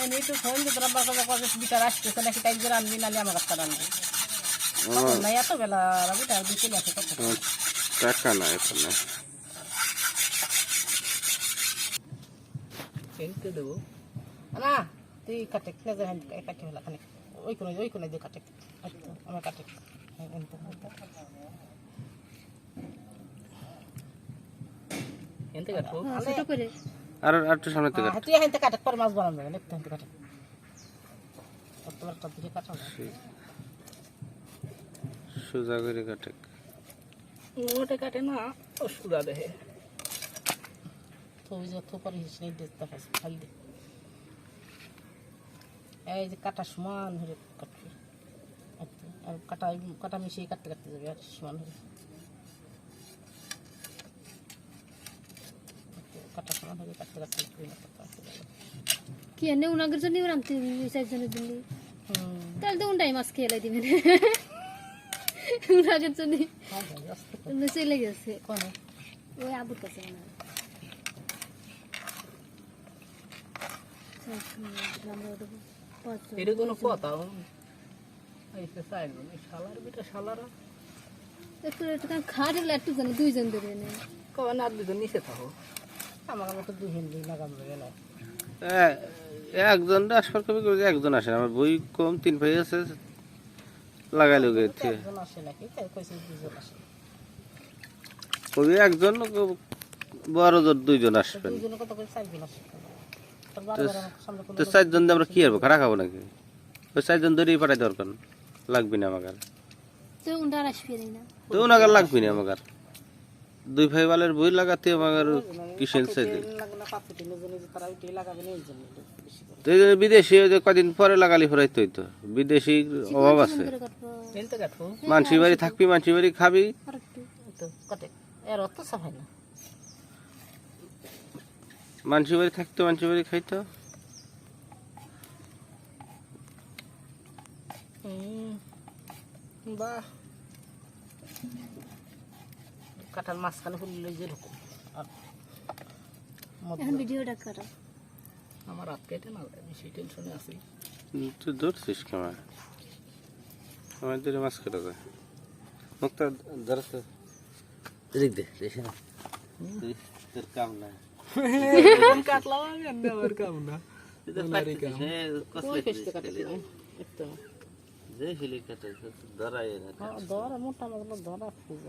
এমনি তো ফোন দিতে রব্বার কথা কথা বিচার আসতেছে নাকি টাইম করে আনবি নালে আমার কাছে আনবি নাই এত বেলা রবিটা আর বিকেলে আছে কত টাকা না এখানে দেবো। না তুই কাটে খেলে যা হ্যান্ড কাটে হলা খানিক। ওই কোনে ওই কোনে দিয়ে কাটে। আমার কাটে। হ্যাঁ। এনতে কাটবো? ছোট করে। আর একটু সামনে থেকে হ্যাঁ, তুই হেনতে কাটে পরে মাছ বানাবো না একটু হেনতে কাটে তোমার একটা দিকে কাটো? সোজা করে কাটে। ওটা কাটে না অসুবিধা দেহে। তো ওই যে থোপার হিসেবে নেই দেখতে পাচ্ছি খালি দে। এই যে কাটা সমান হয়ে কাটবি। আর কাটা কাটা মিশিয়ে কাটতে কাটতে যাবে আর সমান হয়ে কাটা সমান হয়ে কাটতে কাটতে কাটতে কাটতে কি এনে উনাগের জন্য রামতে চারজনের জন্য তাহলে তো উনটাই মাছ খেয়ে দিবেন উনাগের জন্য চলে গেছে। ওই আবুর কাছে। এটা কোনো কথা শালার বিটা শালারা। একটু একটু খাট একটু জানি দুইজন ধরে নেই কবে না দুজন নিচে থাকো আমার মতো দুই হিন্দি লাগাম না এ- একজন ট্রান্সফার কবি করে একজন আসে না। আমার বই কম তিন ভাই আছে লাগাই লোক একজন আসে নাকি? তাই কইছে দুজন আসে? কবি একজন বড় জোর দুইজন আসবেন। তো চারজন দিয়ে আমরা কি করব? খারাপ খাব নাকি? ওই চারজন ধরেই পাঠাই দরকার লাগবে না আমাকে আর। তো ওনাকে লাগবে না আমাকে আর। দুই ভাই বালের বই লাগাতে আমাকে আর কিসের চাইতে তো বিদেশি কদিন পরে লাগালি ফরাইতে হইতো। বিদেশি অভাব আছে। মানসি বাড়ি থাকবি, মানসি বাড়ি খাবি। তো মানসি বাড়ি থাকতো, মানসি বাড়ি খাইতো। বাহ। কাটার মাঝখানে ফুললে যেরকম এখন ভিডিওটা কাটো আমার হাত কেটে না আমি সেই টেনশনে আছি। তুই ধরছিস কেমন আমার ধরে মাছ কেটে যায় মুখটা ধরছ এদিক দে দেখে না। তোর কাম না। কাটলাম আমি আর আমার কাম না। তুই তো পাইছিস, হে, কষলে ওই ফেসতে দিস, কাটে যে হিলি ধরাই না ধরা মোটা ধরা খুঁজে